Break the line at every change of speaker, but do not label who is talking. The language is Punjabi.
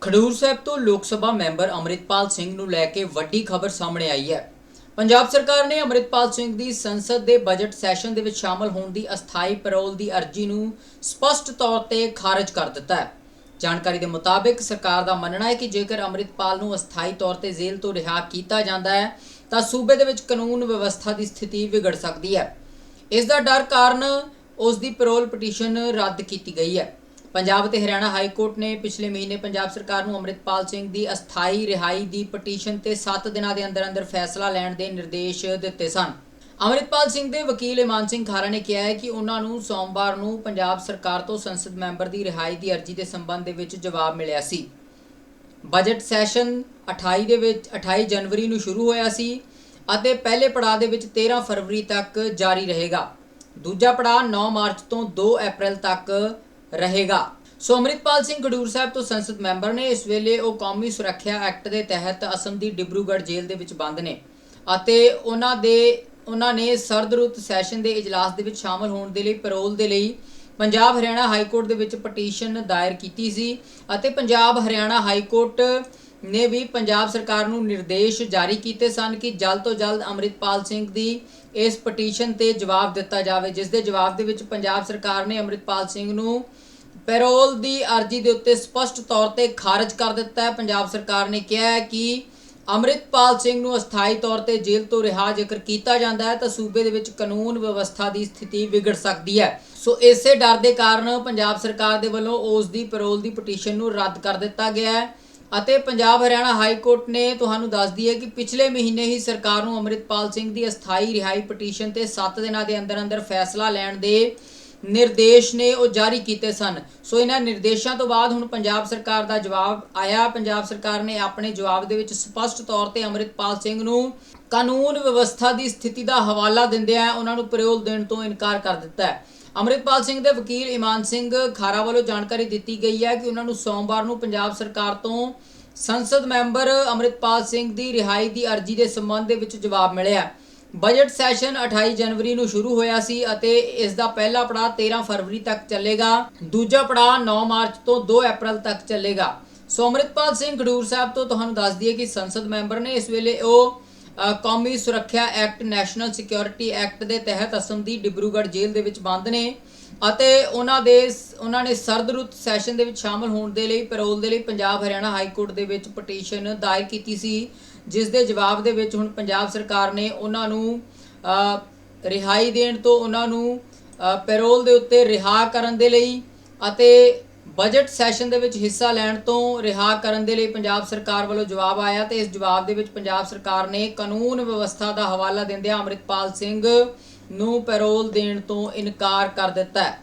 ਖਡੂਰ ਸਾਹਿਬ ਤੋਂ ਲੋਕ ਸਭਾ ਮੈਂਬਰ ਅਮਰਿਤਪਾਲ ਸਿੰਘ ਨੂੰ ਲੈ ਕੇ ਵੱਡੀ ਖਬਰ ਸਾਹਮਣੇ ਆਈ ਹੈ। ਪੰਜਾਬ ਸਰਕਾਰ ਨੇ ਅਮਰਿਤਪਾਲ ਸਿੰਘ ਦੀ ਸੰਸਦ ਦੇ ਬਜਟ ਸੈਸ਼ਨ ਦੇ ਵਿੱਚ ਸ਼ਾਮਲ ਹੋਣ ਦੀ ਅਸਥਾਈ ਪੈਰੋਲ ਦੀ ਅਰਜ਼ੀ ਨੂੰ ਸਪਸ਼ਟ ਤੌਰ ਤੇ ਖਾਰਜ ਕਰ ਦਿੱਤਾ ਹੈ। ਜਾਣਕਾਰੀ ਦੇ ਮੁਤਾਬਿਕ ਸਰਕਾਰ ਦਾ ਮੰਨਣਾ ਹੈ ਕਿ ਜੇਕਰ ਅਮਰਿਤਪਾਲ ਨੂੰ ਅਸਥਾਈ ਤੌਰ ਤੇ ਜੇਲ੍ਹ ਤੋਂ ਰਿਹਾ ਕੀਤਾ ਜਾਂਦਾ ਹੈ, ਤਾਂ ਸੂਬੇ ਦੇ ਵਿੱਚ ਕਾਨੂੰਨ ਵਿਵਸਥਾ ਦੀ ਸਥਿਤੀ ਵਿਗੜ ਸਕਦੀ ਹੈ। ਇਸ ਦਾ ਡਰ ਕਾਰਨ ਉਸ ਦੀ ਪੈਰੋਲ ਪਟੀਸ਼ਨ ਰੱਦ ਕੀਤੀ ਗਈ ਹੈ। ਪੰਜਾਬ ਅਤੇ ਹਰਿਆਣਾ ਹਾਈ ਕੋਰਟ ਨੇ ਪਿਛਲੇ ਮਹੀਨੇ ਪੰਜਾਬ ਸਰਕਾਰ ਨੂੰ ਅੰਮ੍ਰਿਤਪਾਲ ਸਿੰਘ ਦੀ ਅਸਥਾਈ ਰਿਹਾਈ ਦੀ ਪਟੀਸ਼ਨ ਤੇ 7 ਦਿਨਾਂ ਦੇ ਅੰਦਰ ਅੰਦਰ ਫੈਸਲਾ ਲੈਣ ਦੇ ਨਿਰਦੇਸ਼ ਦਿੱਤੇ ਸਨ। ਅੰਮ੍ਰਿਤਪਾਲ ਸਿੰਘ ਦੇ ਵਕੀਲ ਇਮਾਨ ਸਿੰਘ ਖਾਰਾ ਨੇ ਕਿਹਾ ਹੈ ਕਿ ਉਹਨਾਂ ਨੂੰ ਸੋਮਵਾਰ ਨੂੰ ਪੰਜਾਬ ਸਰਕਾਰ ਤੋਂ ਸੰਸਦ ਮੈਂਬਰ ਦੀ ਰਿਹਾਈ ਦੀ ਅਰਜ਼ੀ ਦੇ ਸੰਬੰਧ ਦੇ ਵਿੱਚ ਜਵਾਬ ਮਿਲਿਆ ਸੀ। ਬਜਟ ਸੈਸ਼ਨ 28 ਦੇ ਵਿੱਚ 28 ਜਨਵਰੀ ਨੂੰ ਸ਼ੁਰੂ ਹੋਇਆ ਸੀ ਅਤੇ ਪਹਿਲੇ ਪੜਾਅ ਦੇ ਵਿੱਚ 13 ਫਰਵਰੀ ਤੱਕ ਜਾਰੀ ਰਹੇਗਾ। ਦੂਜਾ ਪੜਾਅ 9 ਮਾਰਚ ਤੋਂ 2 ਅਪ੍ਰੈਲ ਤੱਕ ਰਹੇਗਾ। ਸੋ ਅੰਮ੍ਰਿਤਪਾਲ ਸਿੰਘ ਖਡੂਰ ਸਾਹਿਬ ਤੋਂ ਸੰਸਦ ਮੈਂਬਰ ਨੇ ਇਸ ਵੇਲੇ ਉਹ ਕੌਮੀ ਸੁਰੱਖਿਆ ਐਕਟ ਦੇ ਤਹਿਤ ਅਸਮ ਦੀ ਡਿਬਰੂਗੜ੍ਹ ਜੇਲ੍ਹ ਦੇ ਵਿੱਚ ਬੰਦ ਨੇ ਅਤੇ ਉਹਨਾਂ ਦੇ, ਉਹਨਾਂ ਨੇ ਸਰਦ ਰੁੱਤ ਸੈਸ਼ਨ ਦੇ ਇਜਲਾਸ ਦੇ ਵਿੱਚ ਸ਼ਾਮਲ ਹੋਣ ਦੇ ਲਈ ਪੈਰੋਲ ਦੇ ਲਈ ਪੰਜਾਬ ਹਰਿਆਣਾ ਹਾਈ ਕੋਰਟ ਦੇ ਵਿੱਚ ਪਟੀਸ਼ਨ ਦਾਇਰ ਕੀਤੀ ਸੀ ਅਤੇ ਪੰਜਾਬ ਹਰਿਆਣਾ ਹਾਈ ਕੋਰਟ ਨੇ ਵੀ ਪੰਜਾਬ ਸਰਕਾਰ ਨੂੰ ਨਿਰਦੇਸ਼ ਜਾਰੀ ਕੀਤੇ ਸਨ ਕਿ ਜਲਦ ਤੋਂ ਜਲਦ ਅੰਮ੍ਰਿਤਪਾਲ ਸਿੰਘ ਦੀ ਇਸ ਪਟੀਸ਼ਨ ਤੇ ਜਵਾਬ ਦਿੱਤਾ ਜਾਵੇ, ਜਿਸ ਦੇ ਜਵਾਬ ਦੇ ਵਿੱਚ ਪੰਜਾਬ ਸਰਕਾਰ ਨੇ ਅੰਮ੍ਰਿਤਪਾਲ ਸਿੰਘ ਨੂੰ ਪੈਰੋਲ ਦੀ ਅਰਜ਼ੀ ਦੇ ਉੱਤੇ ਸਪਸ਼ਟ ਤੌਰ ਤੇ ਖਾਰਜ ਕਰ ਦਿੱਤਾ ਹੈ। ਪੰਜਾਬ ਸਰਕਾਰ ਨੇ ਕਿਹਾ ਹੈ ਕਿ ਅੰਮ੍ਰਿਤਪਾਲ ਸਿੰਘ ਨੂੰ ਅਸਥਾਈ ਤੌਰ ਤੇ ਜੇਲ੍ਹ ਤੋਂ ਰਿਹਾ ਜੇਕਰ ਕੀਤਾ ਜਾਂਦਾ ਹੈ, ਤਾਂ ਸੂਬੇ ਦੇ ਵਿੱਚ ਕਾਨੂੰਨ ਵਿਵਸਥਾ ਦੀ ਸਥਿਤੀ ਵਿਗੜ ਸਕਦੀ ਹੈ। ਸੋ ਇਸੇ ਡਰ ਦੇ ਕਾਰਨ ਪੰਜਾਬ ਸਰਕਾਰ ਦੇ ਵੱਲੋਂ ਉਸ ਦੀ ਪੈਰੋਲ ਦੀ ਪਟੀਸ਼ਨ ਨੂੰ ਰੱਦ ਕਰ ਦਿੱਤਾ ਗਿਆ ਹੈ। ਅਤੇ ਪੰਜਾਬ ਹਰਿਆਣਾ ਹਾਈ ਕੋਰਟ ਨੇ ਤੁਹਾਨੂੰ ਦੱਸਦੀ ਹੈ ਕਿ ਪਿਛਲੇ ਮਹੀਨੇ ਹੀ ਸਰਕਾਰ ਨੂੰ ਅੰਮ੍ਰਿਤਪਾਲ ਸਿੰਘ ਦੀ ਅਸਥਾਈ ਰਿਹਾਈ ਪਟੀਸ਼ਨ ਤੇ 7 ਦਿਨਾਂ ਦੇ ਅੰਦਰ ਅੰਦਰ ਫੈਸਲਾ ਲੈਣ ਦੇ ਨਿਰਦੇਸ਼ ਨੇ ਉਹ ਜਾਰੀ ਕੀਤੇ ਸਨ। ਸੋ ਇਹਨਾਂ ਨਿਰਦੇਸ਼ਾਂ ਤੋਂ ਬਾਅਦ ਹੁਣ ਪੰਜਾਬ ਸਰਕਾਰ ਦਾ ਜਵਾਬ ਆਇਆ। ਪੰਜਾਬ ਸਰਕਾਰ ਨੇ ਆਪਣੇ ਜਵਾਬ ਦੇ ਵਿੱਚ ਸਪਸ਼ਟ ਤੌਰ ਤੇ ਅੰਮ੍ਰਿਤਪਾਲ ਸਿੰਘ ਨੂੰ ਕਾਨੂੰਨ ਵਿਵਸਥਾ ਦੀ ਸਥਿਤੀ ਦਾ ਹਵਾਲਾ ਦਿੰਦਿਆਂ ਉਹਨਾਂ ਨੂੰ ਪੈਰੋਲ ਦੇਣ ਤੋਂ ਇਨਕਾਰ ਕਰ ਦਿੱਤਾ ਹੈ। ਅੰਮ੍ਰਿਤਪਾਲ ਸਿੰਘ ਦੇ ਵਕੀਲ ਇਮਾਨ ਸਿੰਘ ਖਾਰਾ ਵੱਲੋਂ ਜਾਣਕਾਰੀ ਦਿੱਤੀ ਗਈ ਹੈ ਕਿ ਉਹਨਾਂ ਨੂੰ ਸੋਮਵਾਰ ਨੂੰ ਪੰਜਾਬ ਸਰਕਾਰ ਤੋਂ ਸੰਸਦ ਮੈਂਬਰ ਅੰਮ੍ਰਿਤਪਾਲ ਸਿੰਘ ਦੀ ਰਿਹਾਈ ਦੀ ਅਰਜ਼ੀ ਦੇ ਸੰਬੰਧ ਦੇ ਵਿੱਚ ਜਵਾਬ ਮਿਲਿਆ ਬਜਟ ਸੈਸ਼ਨ 28 ਜਨਵਰੀ ਨੂੰ ਸ਼ੁਰੂ ਹੋਇਆ ਸੀ ਅਤੇ ਇਸ ਦਾ ਪਹਿਲਾ ਪੜਾਅ 13 ਫਰਵਰੀ ਤੱਕ ਚੱਲੇਗਾ। ਦੂਜਾ ਪੜਾਅ 9 ਮਾਰਚ ਤੋਂ 2 ਅਪ੍ਰੈਲ ਤੱਕ ਚੱਲੇਗਾ। ਸੋ ਅੰਮ੍ਰਿਤਪਾਲ ਸਿੰਘ ਖਡੂਰ ਸਾਹਿਬ ਤੋਂ ਤੁਹਾਨੂੰ ਦੱਸ ਦਈਏ ਕਿ ਸੰਸਦ ਮੈਂਬਰ ਨੇ ਇਸ ਵੇਲੇ ਉਹ ਕੌਮੀ ਸੁਰੱਖਿਆ ਐਕਟ, ਨੈਸ਼ਨਲ ਸਿਕਿਉਰਿਟੀ ਐਕਟ ਦੇ ਤਹਿਤ ਅਸਮ ਦੀ ਡਿਬਰੂਗੜ੍ਹ ਜੇਲ੍ਹ ਦੇ ਵਿੱਚ ਬੰਦ ਨੇ ਅਤੇ ਉਹਨਾਂ ਦੇ ਉਹਨਾਂ ਨੇ ਸਰਦ ਰੁੱਤ ਸੈਸ਼ਨ ਦੇ ਵਿੱਚ ਸ਼ਾਮਲ ਹੋਣ ਦੇ ਲਈ ਪੈਰੋਲ ਦੇ ਲਈ ਪੰਜਾਬ ਹਰਿਆਣਾ ਹਾਈ ਕੋਰਟ ਦੇ ਵਿੱਚ ਪਟੀਸ਼ਨ ਦਾਇਰ ਕੀਤੀ ਸੀ, ਜਿਸ ਦੇ ਜਵਾਬ ਦੇ ਵਿੱਚ ਹੁਣ ਪੰਜਾਬ ਸਰਕਾਰ ਨੇ ਉਹਨਾਂ ਨੂੰ ਰਿਹਾਈ ਦੇਣ ਤੋਂ ਉਹਨਾਂ ਨੂੰ ਪੈਰੋਲ ਦੇ ਉੱਤੇ ਰਿਹਾ ਕਰਨ ਦੇ ਲਈ ਅਤੇ ਬਜਟ ਸੈਸ਼ਨ ਦੇ ਵਿੱਚ ਹਿੱਸਾ ਲੈਣ ਤੋਂ ਰਿਹਾ ਕਰਨ ਦੇ ਲਈ ਪੰਜਾਬ ਸਰਕਾਰ ਵੱਲੋਂ ਜਵਾਬ ਆਇਆ ਤੇ ਇਸ ਜਵਾਬ ਦੇ ਵਿੱਚ ਪੰਜਾਬ ਸਰਕਾਰ ਨੇ ਕਾਨੂੰਨ ਵਿਵਸਥਾ ਦਾ ਹਵਾਲਾ ਦਿੰਦਿਆਂ ਅੰਮ੍ਰਿਤਪਾਲ ਸਿੰਘ ਨੂੰ ਪੈਰੋਲ ਦੇਣ ਤੋਂ ਇਨਕਾਰ ਕਰ ਦਿੱਤਾ ਹੈ।